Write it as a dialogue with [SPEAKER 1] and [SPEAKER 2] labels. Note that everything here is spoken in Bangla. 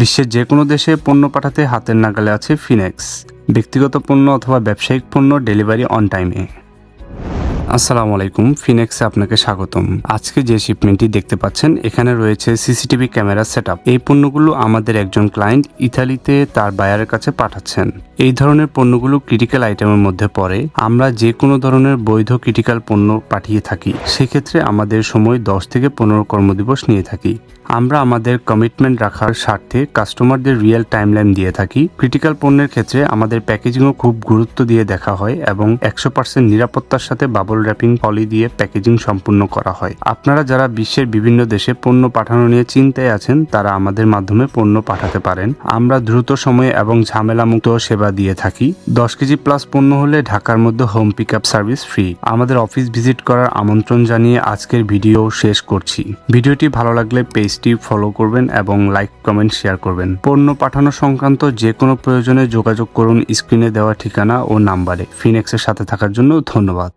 [SPEAKER 1] বিশ্বের যে কোনো দেশে পণ্য পাঠাতে হাতের নাগালে আছে ফিনেক্স ব্যক্তিগত পণ্য অথবা ব্যবসায়িক পণ্য ডেলিভারি অন টাইমে। আসসালামু আলাইকুম ফিনেক্সে আপনাকে স্বাগতম। আজকে যে শিপমেন্টটি দেখতে পাচ্ছেন, এখানে রয়েছে সিসিটিভি ক্যামেরা সেটআপ এই পণ্যগুলো আমাদের একজন ক্লায়েন্ট ইতালিতে তার বায়ারের কাছে পাঠাচ্ছেন। এই ধরনের পণ্যগুলো ক্রিটিক্যাল আইটেমের মধ্যে পড়ে। আমরা যে কোনো ধরনের বৈধ ক্রিটিক্যাল পণ্য পাঠিয়ে থাকি। সেক্ষেত্রে আমাদের সময় দশ থেকে পনেরো কর্মদিবস নিয়ে থাকি। আমরা আমাদের কমিটমেন্ট রাখার স্বার্থে কাস্টমারদের রিয়েল টাইমলাইন দিয়ে থাকি। ক্রিটিক্যাল পণ্যের ক্ষেত্রে আমাদের প্যাকেজিংও খুব গুরুত্ব দিয়ে দেখা হয় এবং একশো পার্সেন্ট নিরাপত্তার সাথে বাবল র্যাপিং পলি দিয়ে প্যাকেজিং সম্পূর্ণ করা হয়। আপনারা যারা বিশ্বের বিভিন্ন দেশে পণ্য পাঠানো নিয়ে চিন্তায় আছেন, তারা আমাদের মাধ্যমে পণ্য পাঠাতে পারেন। আমরা দ্রুত সময়ে এবং ঝামেলামুক্ত সেবা দিয়ে থাকি। দশ কেজি প্লাস পণ্য হলে ঢাকার মধ্যে home pick up service free আমাদের অফিস ভিজিট করার আমন্ত্রণ জানিয়ে আজকের ভিডিও শেষ করছি। ভিডিওটি ভালো লাগলে পেজটি ফলো করবেন এবং লাইক কমেন্ট শেয়ার করবেন। পণ্য পাঠানো সংক্রান্ত যে কোনো প্রয়োজনে যোগাযোগ করুন। স্ক্রিনে দেওয়া ঠিকানা ও নাম্বারে ফিনেক্সের সাথে থাকার জন্য ধন্যবাদ।